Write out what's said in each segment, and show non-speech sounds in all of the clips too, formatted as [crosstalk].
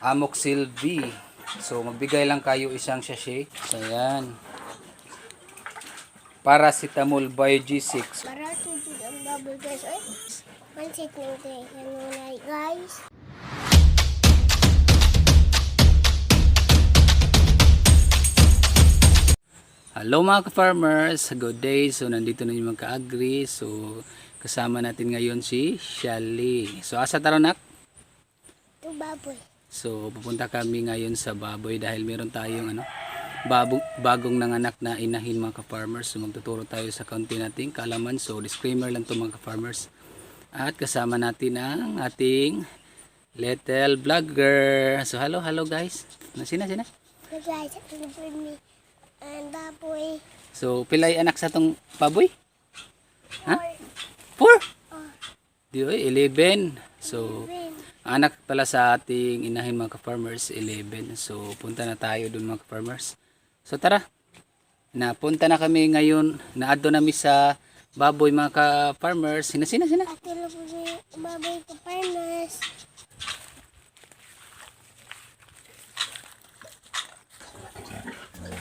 Amoxil B. So, magbigay lang kayo isang sachet. So, ayan. Paracetamol Bio G6. Para tutug ang bubble guys. Ay, pansit ng tayo. Kanunay guys. Hello mga ka-farmers, good day. So nandito na yung mga ka-agri. So kasama natin ngayon si Shelly. So asa taronak? Ito baboy. So pupunta kami ngayon sa baboy dahil meron tayong ano, babong, bagong nanganak na inahin mga ka-farmers. So magtuturo tayo sa kaunti nating kalaman. So disclaimer lang to mga ka-farmers. At kasama natin ang ating little vlogger. So hello, hello guys. Sina, sina? So guys. And baboy. So pilay anak sa tong baboy? Ha? Or, 4? oh, Di oy, 11. So, rin. Anak pala sa ating inahin mga ka-farmers, 11. So, punta na tayo dun mga ka-farmers. So, tara. Napunta na kami ngayon. Naado nami sa baboy mga ka-farmers. Sina, sina, sina? Ate lang po si baboy ko farmers.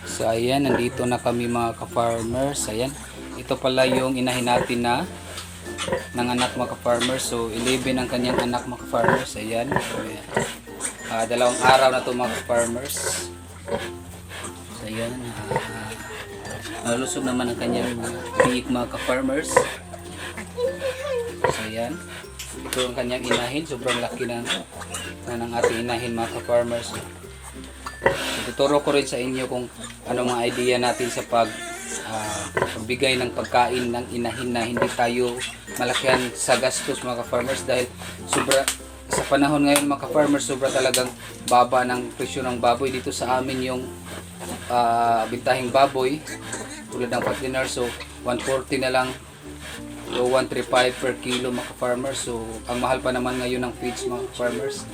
So, ayan. Nandito na kami mga ka-farmers. Ayan. Ito pala yung inahin natin na ng anak mga ka-farmers. So, 11 ang kanyang anak mga ka-farmers. Ayan. Ah, dalawang araw na to mga ka-farmers. So, ayan. nalusog naman ang kanyang biik mga ka-farmers. So, ayan. Ito ang kanyang inahin. Sobrang laki ng, na ng ating inahin mga ka-farmers. Tuturo ko rin sa inyo kung ano mga idea natin sa pag ah, pagbigay ng pagkain ng inahin na hindi tayo malakihan sa gastos mga ka-farmers dahil sobra sa panahon ngayon mga ka-farmers sobra talagang baba ng presyo ng baboy. Dito sa amin yung ah, bintahing baboy tulad ng patliner so 140 na lang. So 135 per kilo mga ka-farmers. So ang mahal pa naman ngayon ng feeds mga ka-farmers.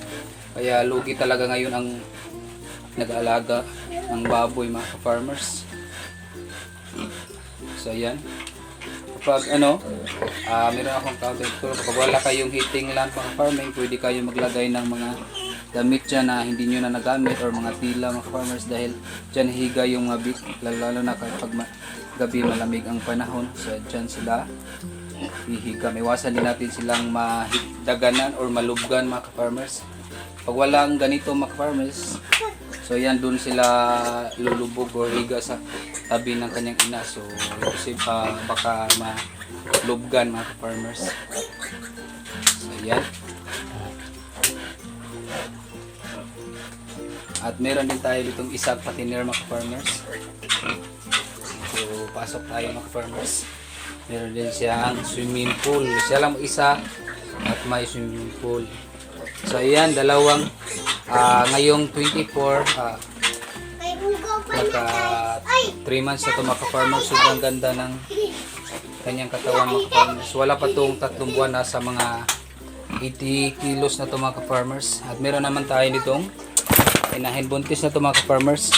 Kaya lugi talaga ngayon ang nag-aalaga ng baboy mga ka-farmers. So ayan. Kapag ano, ah meron akong counter tool. Kapag wala kayong heating lamp mga farming, pwede kayo maglagay ng mga damit dyan na hindi nyo na nagamit or mga tila mga farmers dahil dyan higa yung mga big, lalo na kapag ma- gabi malamig ang panahon. So dyan sila hihiga. Iwasan din natin silang mahidaganan or malubgan mga farmers. Pag walang ganito mga farmers, so yan dun sila lulubog or higa sa tabi ng kanyang ina. So kasi ah, baka malubgan mga farmers. So yan. At meron din tayo ditong isang patiner mga farmers. So pasok tayo mga farmers. Meron din siyang swimming pool. Siya lang isa at may swimming pool. So ayan, dalawang ah, ngayong 24 ah, May ugaw pa na naka guys. Ay! 3 months na ito mga farmers Sobrang ganda ng kanyang katawan mga farmers Wala pa itong tatlong buwan na sa mga 80 kilos na ito mga farmers At meron naman tayo nitong inahin buntis na ito mga farmers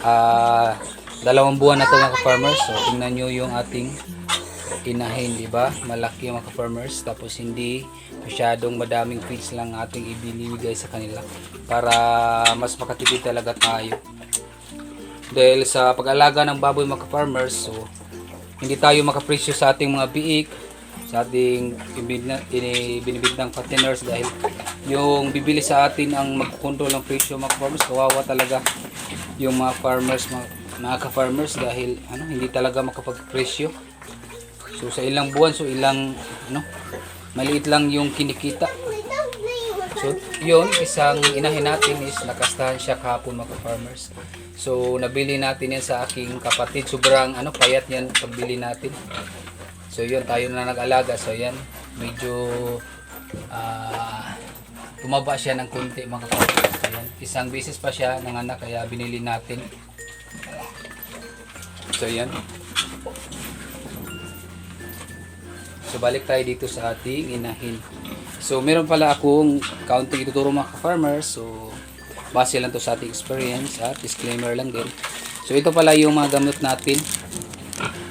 ah dalawang buwan na ito mga farmers so tingnan nyo yung ating inahin di ba? Malaki yung mga farmers tapos hindi masyadong madaming feeds lang ating ibinibigay sa kanila para mas makatipid talaga tayo. Dahil sa pag-alaga ng baboy mga farmers so hindi tayo makapresyo sa ating mga biik sa ating ibinibid binibid ng fatteners dahil yung bibili sa atin ang magkontrol ng presyo mga farmers kawawa talaga yung mga farmers mga, mga ka-farmers dahil ano hindi talaga makapagpresyo so sa ilang buwan so ilang ano maliit lang yung kinikita So, yun, isang inahin natin is nakastahan siya kahapon mga farmers. So, nabili natin yan sa aking kapatid. Sobrang ano, payat yan pagbili natin. So, yun, tayo na nag-alaga. So, yan, medyo ah tumaba siya ng kunti mga farmers. So, yan, isang beses pa siya ng anak kaya binili natin. So, yan. So balik tayo dito sa ating inahin. So meron pala akong counting ituturo mga ka-farmers. So base lang to sa ating experience at disclaimer lang din. So ito pala yung mga gamot natin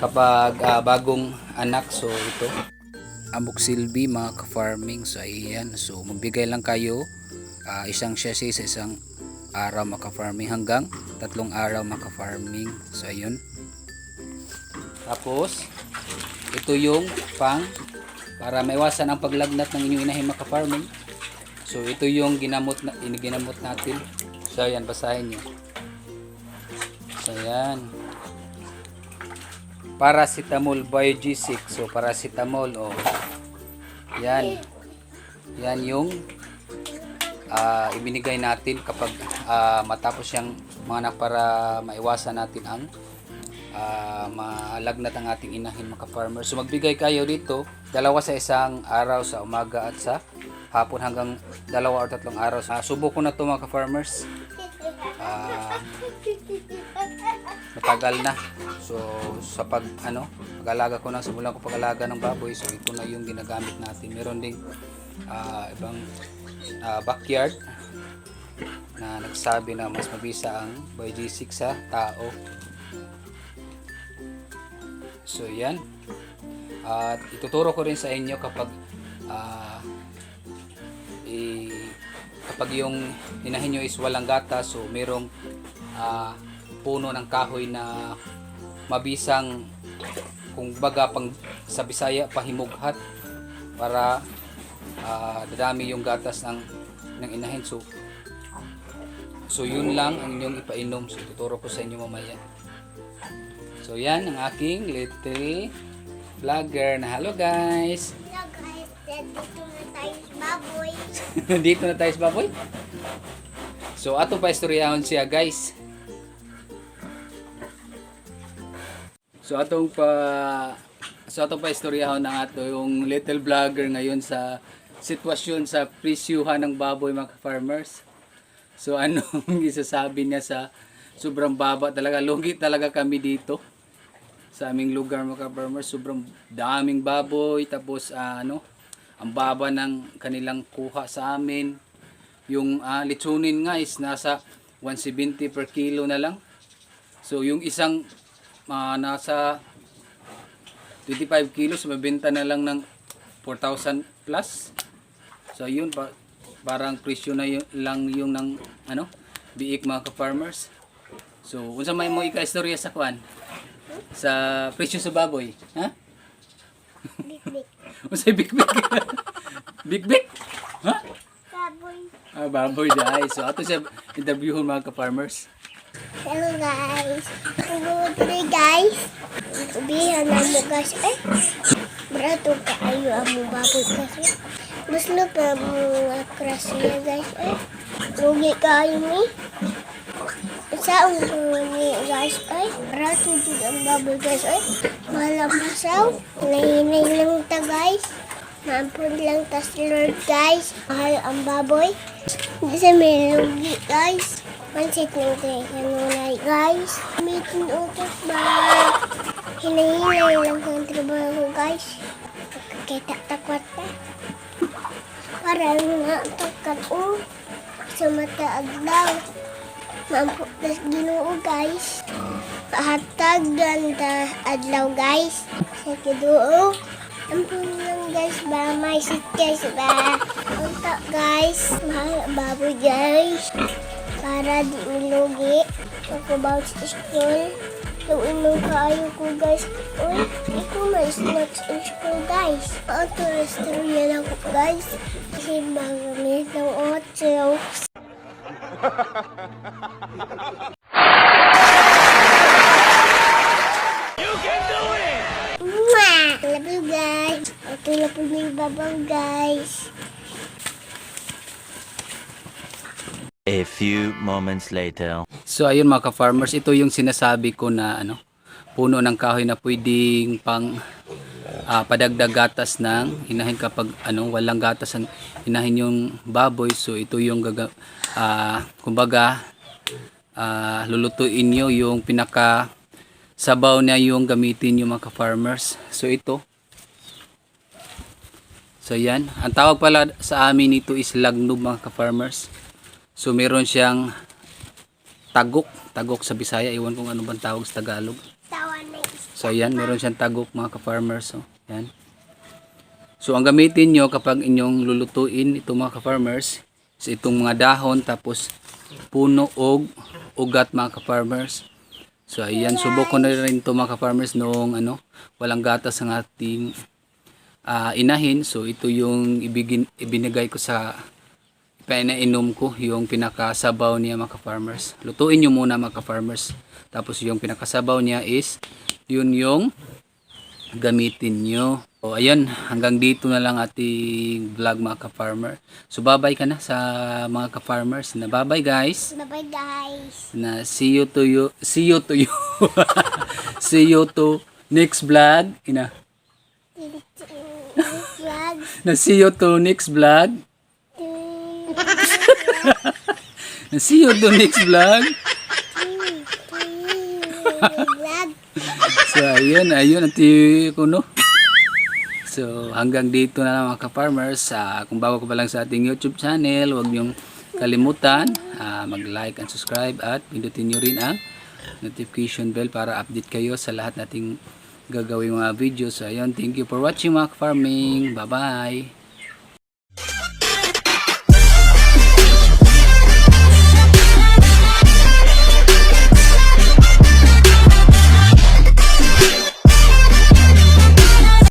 kapag ah, bagong anak. So ito. Amok silbi mga ka-farming. So ayan. So magbigay lang kayo ah, isang chassis sa isang araw maka-farming hanggang tatlong araw maka-farming. So ayun. Tapos ito yung pang para maiwasan ang paglagnat ng inyong inahin maka-farming. So ito yung ginamot na iniginamot natin. So ayan basahin niyo. So ayan. Paracetamol Bio-G6. So paracetamol oh. Yan. Yan yung ah, ibinigay natin kapag ah, matapos siyang mga anak para maiwasan natin ang ah, malagnat ang ating inahin mga farmer. So magbigay kayo dito dalawa sa isang araw sa umaga at sa hapon hanggang dalawa o tatlong araw. Uh, subo ko na to mga farmers. Ah, matagal na. So sa pag ano, pag-alaga ko na simulan ko pag-alaga ng baboy. So ito na yung ginagamit natin. Meron ding ah, ibang ah, backyard na nagsabi na mas mabisa ang by G6 sa tao. So yan. At ituturo ko rin sa inyo kapag ah, i- kapag yung hinahin nyo is walang gata so merong ah, puno ng kahoy na mabisang kung baga pang sa Bisaya pahimughat para ah, dadami yung gatas ng ng inahin. So so yun lang ang inyong ipainom. So tuturo ko sa inyo mamaya so yan ang aking little vlogger na hello guys [laughs] Hello guys, dito na tayo sa baboy. Dito na tayo sa baboy. So, ato pa istoryahon siya, guys. So, atong pa So, atong pa istoryahon ng ato yung little vlogger ngayon sa sitwasyon sa presyuhan ng baboy mga farmers. So, [laughs] anong isasabi niya sa sobrang baba talaga. Lugi talaga kami dito sa aming lugar mga farmers. Sobrang daming baboy. Tapos, ah, ano, ang baba ng kanilang kuha sa amin. Yung ah, litsunin nga is nasa 170 per kilo na lang. So yung isang ah, nasa 25 kilos mabenta na lang ng 4,000 plus. So yun pa, parang presyo na yun, lang yung ng ano biik mga ka-farmers. So unsa may mo ika-istorya sa kwan? Sa presyo sa baboy, ha? Big-big. [laughs] Unsay big big? big big? Ha? Baboy. Ah, baboy dahil. So ato siya interviewon mga ka-farmers. Hello guys. Good day guys. Ubihan na mo guys. Eh, brato ka ayo ang mo baboy kasi. Gusto pa mo nga krasya guys. Eh, lugi kayo ni. Sa ang guys. Brato din ang baboy guys. Eh, malam masaw. Nahinay lang ta guys. Mampun lang tas Lord guys. Mahal ang baboy. Hindi sa may lugi guys. Pansit ng tayo kanulay guys. Meeting utos ba? Hinahinay lang ang trabaho guys. Kita takwat na. Parang natakad o. Sa mata agdaw. Mamputas ginoo guys. Pahatag ganda adlaw guys. Sa kiduo. Ampun lang guys ba? May sit guys ba? Unta guys. Mahal baboy guys. Para di milugi. About sa school. Yung inom kaayo ko guys. Uy, ikaw may snacks in school guys. Auto restaurant yan ako guys. Kasi magamit ng otso. Mwah! Love you guys. Ito na po yung babang guys. A few moments later. So ayun mga ka-farmers, ito yung sinasabi ko na ano, puno ng kahoy na pwedeng pang ah, padagdag gatas ng inahin kapag ano, walang gatas ang inahin yung baboy. So ito yung gaga, ah, kumbaga ah, lulutuin nyo yung pinaka sabaw na yung gamitin yung mga ka-farmers. So ito. So yan. Ang tawag pala sa amin ito is lagnub mga ka-farmers. So meron siyang tagok, tagok sa Bisaya, iwan kung ano bang tawag sa Tagalog. So yan, meron siyang tagok mga ka-farmers. So, yan. So ang gamitin nyo kapag inyong lulutuin ito mga ka-farmers sa itong mga dahon tapos puno og ugat mga ka-farmers. So ayan, subok ko na rin to mga ka-farmers noong ano, walang gatas ang ating ah, inahin. So ito yung ibigin, ibinigay ko sa pinainom ko, yung pinakasabaw niya mga ka-farmers. Lutuin nyo muna mga ka-farmers. Tapos yung pinakasabaw niya is yun yung gamitin nyo. O ayun, hanggang dito na lang ating vlog mga ka-farmer. So babay ka na sa mga ka-farmers. Na babay guys. Bye-bye guys. Na see you to you. See you to you. [laughs] see you to next vlog. Ina. Na see you to next vlog. [laughs] Na see you to next vlog. So ayun, ayun at kuno. So hanggang dito na lang mga ka-farmers. Ah, kung bago ka pa lang sa ating YouTube channel, huwag niyong kalimutan ah, mag-like and subscribe at pindutin niyo rin ang notification bell para update kayo sa lahat nating gagawing mga videos. So ayun, thank you for watching mga ka-farming. Bye-bye.